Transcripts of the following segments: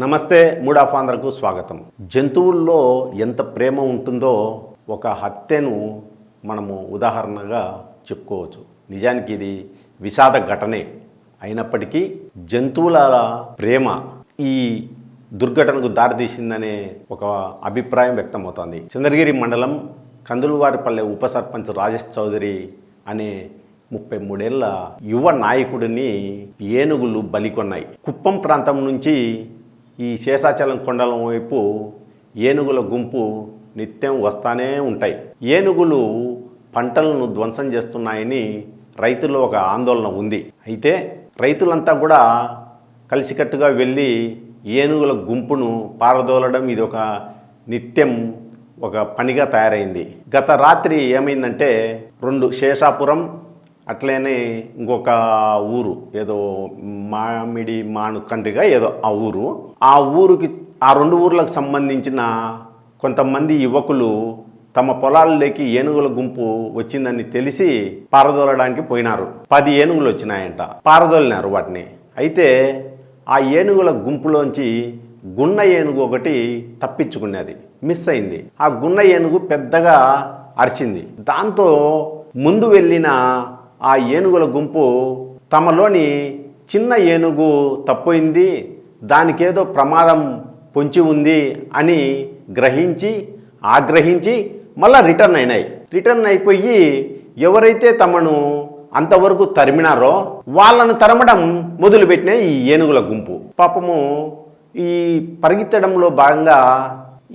నమస్తే mood of ఆంధ్రకు స్వాగతం. జంతువుల్లో ఎంత ప్రేమ ఉంటుందో ఒక హత్యను మనము ఉదాహరణగా చెప్పుకోవచ్చు. నిజానికి ఇది విషాద ఘటనే. అయినప్పటికీ జంతువుల ప్రేమ ఈ దుర్ఘటనకు దారితీసిందనే ఒక అభిప్రాయం వ్యక్తమవుతోంది. చంద్రగిరి మండలం కందులవారిపల్లె ఉప సర్పంచ్ రాజేష్ చౌదరి అనే ముప్పై మూడేళ్ళ యువ నాయకుడిని ఏనుగులు బలికొన్నాయి. కుప్పం ప్రాంతం నుంచి ఈ శేషాచలం కొండల వైపు ఏనుగుల గుంపు నిత్యం వస్తానే ఉంటాయి. ఏనుగులు పంటలను ధ్వంసం చేస్తున్నాయని రైతుల్లో ఒక ఆందోళన ఉంది. అయితే రైతులంతా కూడా కలిసికట్టుగా వెళ్ళి ఏనుగుల గుంపును పారదోలడం ఇది ఒక నిత్యం ఒక పనిగా తయారైంది. గత రాత్రి ఏమైందంటే రెండు శేషాపురం అట్లనే ఇంకొక ఊరు ఏదో మామిడి మాను కండ్రిగా ఏదో ఆ ఊరు. ఆ ఊరికి ఆ రెండు ఊర్లకు సంబంధించిన కొంతమంది యువకులు తమ పొలాల్లోకి ఏనుగుల గుంపు వచ్చిందని తెలిసి పారదోలడానికి పోయినారు. పది ఏనుగులు వచ్చినాయంట పారదోలినారు వాటిని. అయితే ఆ ఏనుగుల గుంపులోంచి గున్న ఏనుగు ఒకటి తప్పించుకున్నది మిస్ అయింది. ఆ గున్న ఏనుగు పెద్దగా అరిచింది. దాంతో ముందు వెళ్ళిన ఆ ఏనుగుల గుంపు తమలోని చిన్న ఏనుగు తప్పోయింది దానికేదో ప్రమాదం పొంచి ఉంది అని గ్రహించి ఆగ్రహించి మళ్ళా రిటర్న్ అయినాయి. రిటర్న్ అయిపోయి ఎవరైతే తమను అంతవరకు తరిమినారో వాళ్ళను తరమడం మొదలుపెట్టిన ఈ ఏనుగుల గుంపు. పాపము ఈ పరిగెత్తడంలో భాగంగా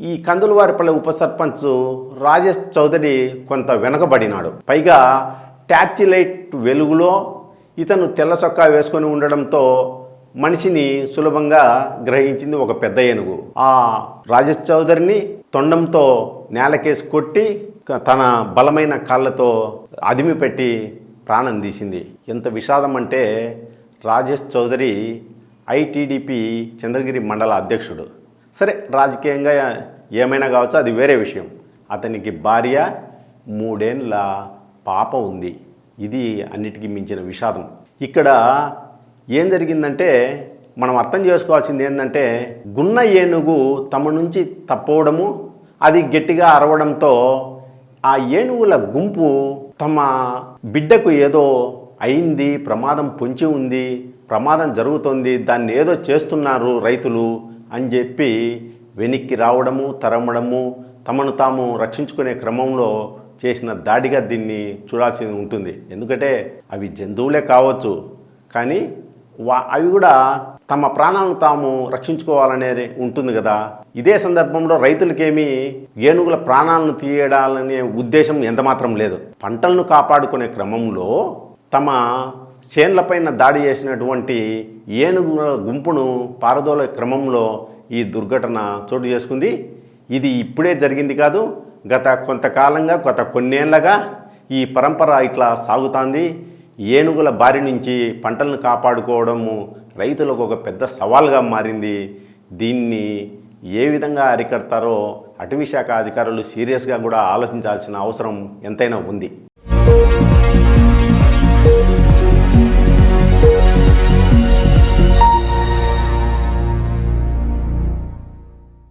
ఈ కందులవారిపల్లె ఉప సర్పంచ్ రాజేష్ చౌదరి కొంత వెనకబడినాడు. పైగా టార్చి లైట్ వెలుగులో ఇతను తెల్ల చొక్కా వేసుకొని ఉండడంతో మనిషిని సులభంగా గ్రహించింది ఒక పెద్ద ఏనుగు. ఆ రాజేష్ చౌదరిని తొండంతో నేలకేసి కొట్టి తన బలమైన కాళ్ళతో అదిమి పెట్టి ప్రాణం తీసింది. ఎంత విషాదం అంటే రాజేష్ చౌదరి ఐటీడీపీ చంద్రగిరి మండల అధ్యక్షుడు. సరే రాజకీయంగా ఏమైనా కావచ్చు? అది వేరే విషయం. అతనికి భార్య మూడేళ్ళ పాప ఉంది. ఇది అన్నిటికీ మించిన విషాదం. ఇక్కడ ఏం జరిగిందంటే మనం అర్థం చేసుకోవాల్సింది ఏంటంటే గున్న ఏనుగు తమ నుంచి తప్పవడము అది గట్టిగా అరవడంతో ఆ ఏనుగుల గుంపు తమ బిడ్డకు ఏదో అయింది ప్రమాదం పొంచి ఉంది ప్రమాదం జరుగుతోంది దాన్ని ఏదో చేస్తున్నారు రైతులు అని చెప్పి వెనక్కి రావడము తరమడము తమను తాము రక్షించుకునే క్రమంలో చేసిన దాడిగా దీన్ని చూడాల్సి ఉంటుంది. ఎందుకంటే అవి జంతువులే కావచ్చు. కానీ వా అవి కూడా తమ ప్రాణాలను తాము రక్షించుకోవాలనేది ఉంటుంది కదా. ఇదే సందర్భంలో రైతులకేమీ ఏనుగుల ప్రాణాలను తీయడాలనే ఉద్దేశం ఎంతమాత్రం లేదు. పంటలను కాపాడుకునే క్రమంలో తమ చేన్లపైన దాడి చేసినటువంటి ఏనుగుల గుంపును పారదోలే క్రమంలో ఈ దుర్ఘటన చోటు చేసుకుంది. ఇది ఇప్పుడే జరిగింది కాదు గత కొంతకాలంగా గత కొన్నేళ్ళగా ఈ పరంపర ఇట్లా సాగుతోంది. ఏనుగుల బారి నుంచి పంటలను కాపాడుకోవడము రైతులకు ఒక పెద్ద సవాల్గా మారింది. దీన్ని ఏ విధంగా అరికడతారో అటవీ శాఖ అధికారులు సీరియస్గా కూడా ఆలోచించాల్సిన అవసరం ఎంతైనా ఉంది.